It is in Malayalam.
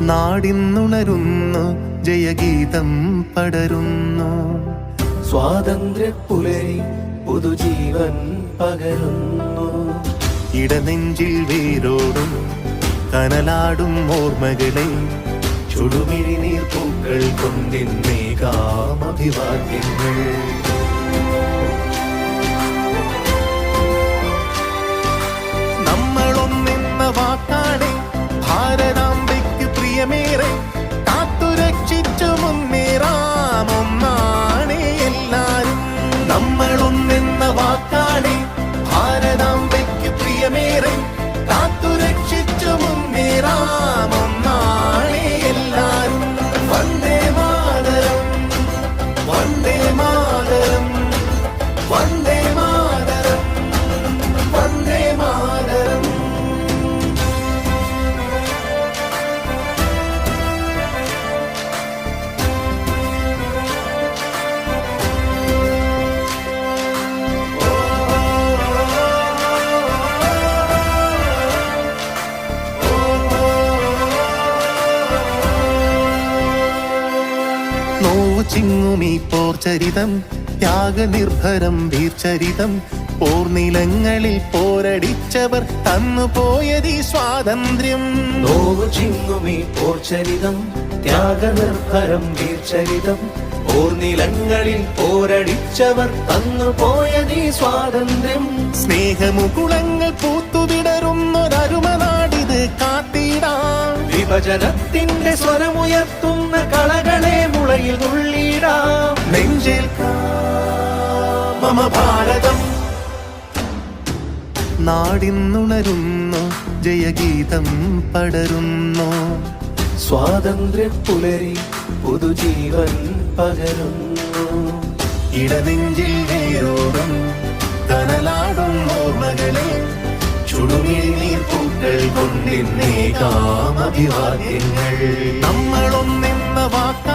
നാടിന്നുണരുന്നു ജയഗീതം പടരുന്നു. സ്വാതന്ത്ര്യ പുലരി പുതുജീവൻ പകരുന്നു. ഇടനെഞ്ചിൽ വേരോടും കനലാടും ഓർമ്മകളെ ചുടുമിഴി പൂക്കൾ കൊണ്ടിന്നേകാം ചിങ്ങുമീ പോർചരിതം ത്യാഗനിർഭരം വീർചരിതം പോർനിലങ്ങളിൽ പോരടിച്ചവർ തന്നു പോയതി സ്വാതന്ത്ര്യം. നോവു ചിങ്ങുമി പോർചരിതം ത്യാഗനിർഭരം വീർചരിതം ഓർനിലങ്ങളിൽ പോരടിച്ചവർ തന്നു പോയതി സ്വാതന്ത്ര്യം. സ്നേഹമുകുളങ്ങൾ പൂത്തുവിടരുന്നൊരരുമനാടിത് കാത്തിടാം. വിഭജനത്തിന്റെ സ്വരമുയർത്തുന്ന കളകളെ മുളയിൽ നുള്ളിടാം നെഞ്ചിൽ മമ ഭാരതം നാടിന്നുണരുന്നു ജയഗീതം പടരുന്നു. സ്വാതന്ത്ര്യ പുലരി പുതുജീവൻ പകരുന്നു. ഇടനെഞ്ചിൽ വേരോടും തനലാടും ഓർമ്മകളെ. ചുടുമിഴി നീർപ്പൂക്കൾ കൊണ്ടിന്നേ കാമഭിവാദ്യങ്ങൾ. നമ്മളൊന്നെന്ന வாக்க